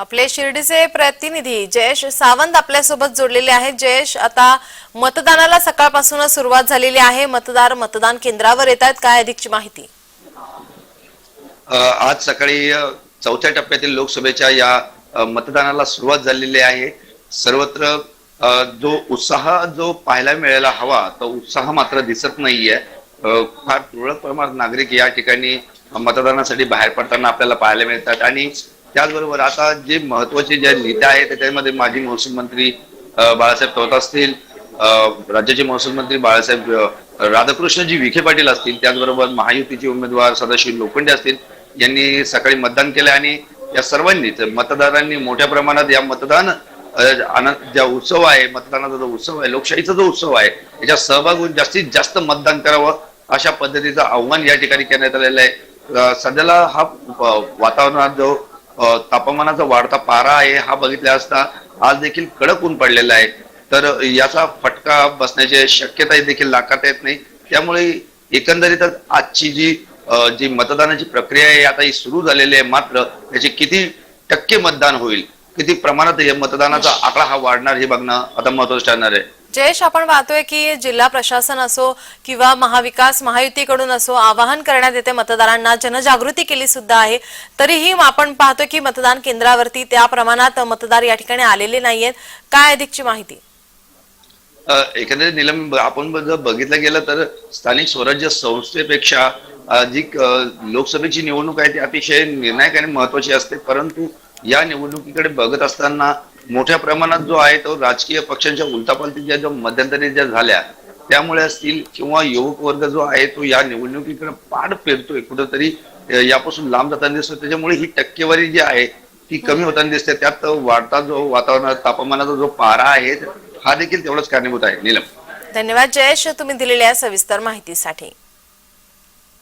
आपले शिर्डीचे प्रतिनिधी जयेश सावंत आपल्यासोबत जोडलेले आहेत. जयेश आता मतदानाला सकाळपासूनच सुरुवात झालेली आहे. मतदार मतदान केंद्रावर येत आहेत काय अधिकची माहिती? आज सकाळी चौथ्या टप्प्यातील लोकसभेच्या या मतदानाला सुरुवात झालेली आहे. सर्वत्र जो उत्साह जो पाहायला मिळायला हवा तो उत्साह मात्र दिसत नाहीये. फार तुरळक प्रमाणात नागरिक या ठिकाणी मतदानासाठी बाहेर पडताना आपल्याला पाहायला मिळतात. आणि त्याचबरोबर आता जे महत्त्वाचे ज्या नेते आहेत त्याच्यामध्ये माजी महसूल मंत्री बाळासाहेब थोरात असतील राज्याचे महसूल मंत्री बाळासाहेब राधाकृष्णजी विखे पाटील असतील त्याचबरोबर महायुतीचे उमेदवार सदाशिव लोखंडे असतील यांनी सकाळी मतदान केलं आणि या सर्वांनीच मतदारांनी मोठ्या प्रमाणात या मतदान आनंद ज्या उत्सव आहे मतदानाचा जो उत्सव आहे लोकशाहीचा जो उत्सव आहे याच्यात सहभाग होऊन जास्तीत जास्त मतदान करावं अशा पद्धतीचं आव्हान या ठिकाणी करण्यात आलेलं आहे. सध्याला हा वातावरणात जो तापमानाचा वाढता पारा आहे हा बघितला असता आज देखील कडक ऊन पडलेला आहे. तर याचा फटका बसण्याची शक्यता देखील लाखात येत नाही. त्यामुळे एकंदरीतच आजची जी जी मतदानाची प्रक्रिया आहे आता ही सुरू झालेली आहे मात्र याचे किती टक्के मतदान होईल किती प्रमाणात या मतदानाचा आकडा हा वाढणार हे बघणं आता महत्वाचं ठरणार आहे. जयेश आपण पाहतोय की जिल्हा प्रशासन असो किंवा महाविकास महायुतीकडून असो आवाहन करण्यात येते मतदारांना. जनजागृती केली सुद्धा आहे. तरीही आपण पाहतोय की मतदान केंद्रावरती त्या प्रमाणात मतदार या ठिकाणी आलेले नाहीयेत. काय अधिकची माहिती? एकंदरीत निलम आपण जर बघितलं गेलं तर स्थानिक स्वराज्य संस्थेपेक्षा जी लोकसभेची निवडणूक आहे ती अतिशय निर्णायक आणि महत्वाची असते. परंतु या निवडणुकीकडे बघत असताना मोठ्या प्रमाणात जो आहे तो राजकीय पक्षांच्या उलटापालटीच्या ज्या मध्यंतरी ज्या झाल्या त्यामुळे असतील किंवा युवक वर्ग जो आहे तो या निवडणुकीकडे पाठ फिरतोय कुठंतरी यापासून लांब जाताना दिसतो त्याच्यामुळे ही टक्केवारी जी आहे ती कमी होताना दिसते. त्यात वाढता जो वातावरण तापमानाचा जो पारा आहे हा देखील तेवढाच कारणीभूत आहे. नीलम. धन्यवाद जयेश तुम्ही दिलेल्या सविस्तर माहितीसाठी.